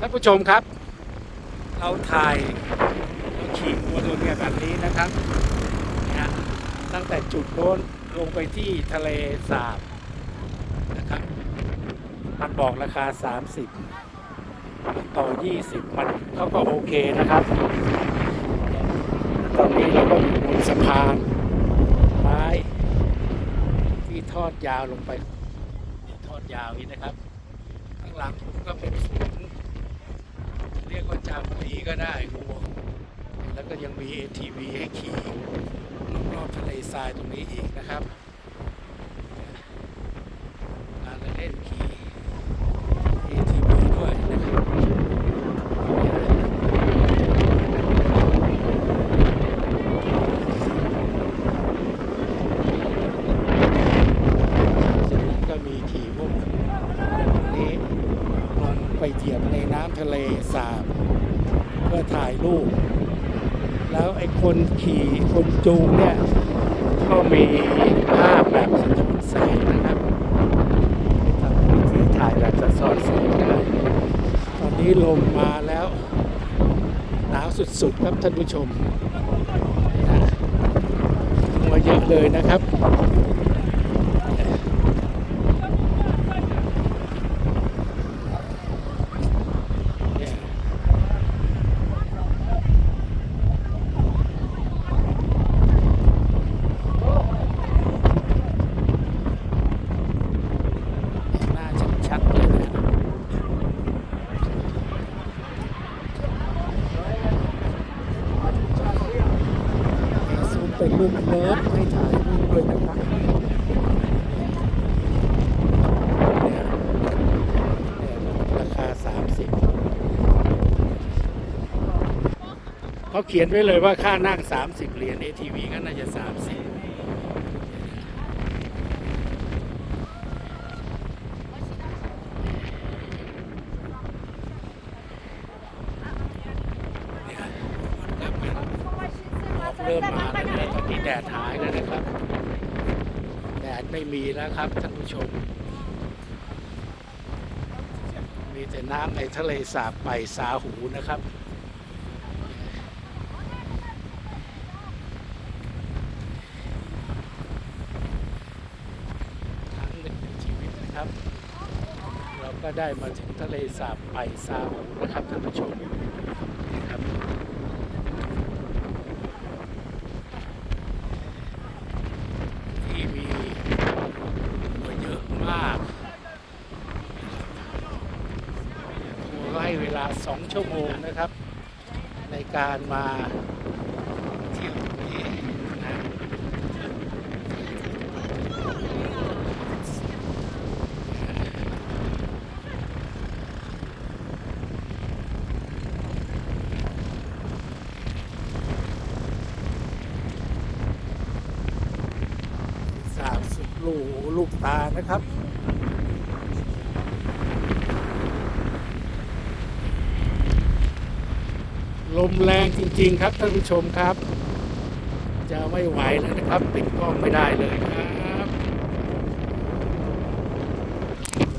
ท่านผู้ชมครับ เราถ่ายเราขี่วัวตัวเมียแบบนี้นะครับนะตั้งแต่จุดโน้นลงไปที่ทะเลสาบนะครับ มันบอกราคา 30 ต่อ 20 มันเขาก็โอเคนะครับ ตอนนี้เราก็อยู่บนสะพานไม้ที่ทอดยาวลงไป ทอดยาวนี้นะครับ ข้างหลังผมก็เป็นสวน เรียกว่าจามรีก็ได้วัวแล้วก็ยังมี ATV ให้ขี่รอบๆทะเลทรายตรงนี้อีกนะครับลานเล่นขี่ ATV ด้วยนะครับจากนั้นก็มีขี่พวกนี้ลงไปเหยียบในน้ำ ทะเลสาบเพื่อถ่ายรูป แล้วไอ้คนขี่คนจูงเนี่ย ก็มีภาพแบบสะท้อนแสงนะครับทำวิธีถ่ายแบบสะท้อนแสงได้ตอนนี้ลมมาแล้วหนาวสุดๆครับท่านผู้ชมมาเยอะเลยนะครับ เนี่ยหน้าชัดๆเลยนะซูม เป็นรูปเนิร์ดให้ถ่ายรูปด้วยนะครับเนี่ยเนี่ยราคา 30เขาเขียนไว้เลยว่าค่านั่ง 30 เหรียญ ATV ก็น่าจะ 30 เนี่ยก็เป็นหมอก เริ่มมาแล้วนะตอนนี้แดดหายแล้วนะครับ แดดไม่มีแล้วครับท่านผู้ชม มีแต่น้ำในทะเลสาบไปสาหูนะครับครั้งหนึ่งชีวิตนะครับ เราก็ได้มาถึงทะเลสาบไปซาหูนะครับท่านผู้ชมนะครับที่มีตัวเยอะมากทัวร์ก็ให้เว ลา 2 ชั่วโมงนะครับ ในการมาเที่ยวนี้นะสามสิบลูลูกตานะครับ ลมแรงจริง ๆ ครับท่านผู้ชมครับ จะไม่ไหวแล้วนะครับปิดกล้องไม่ได้เลยครับ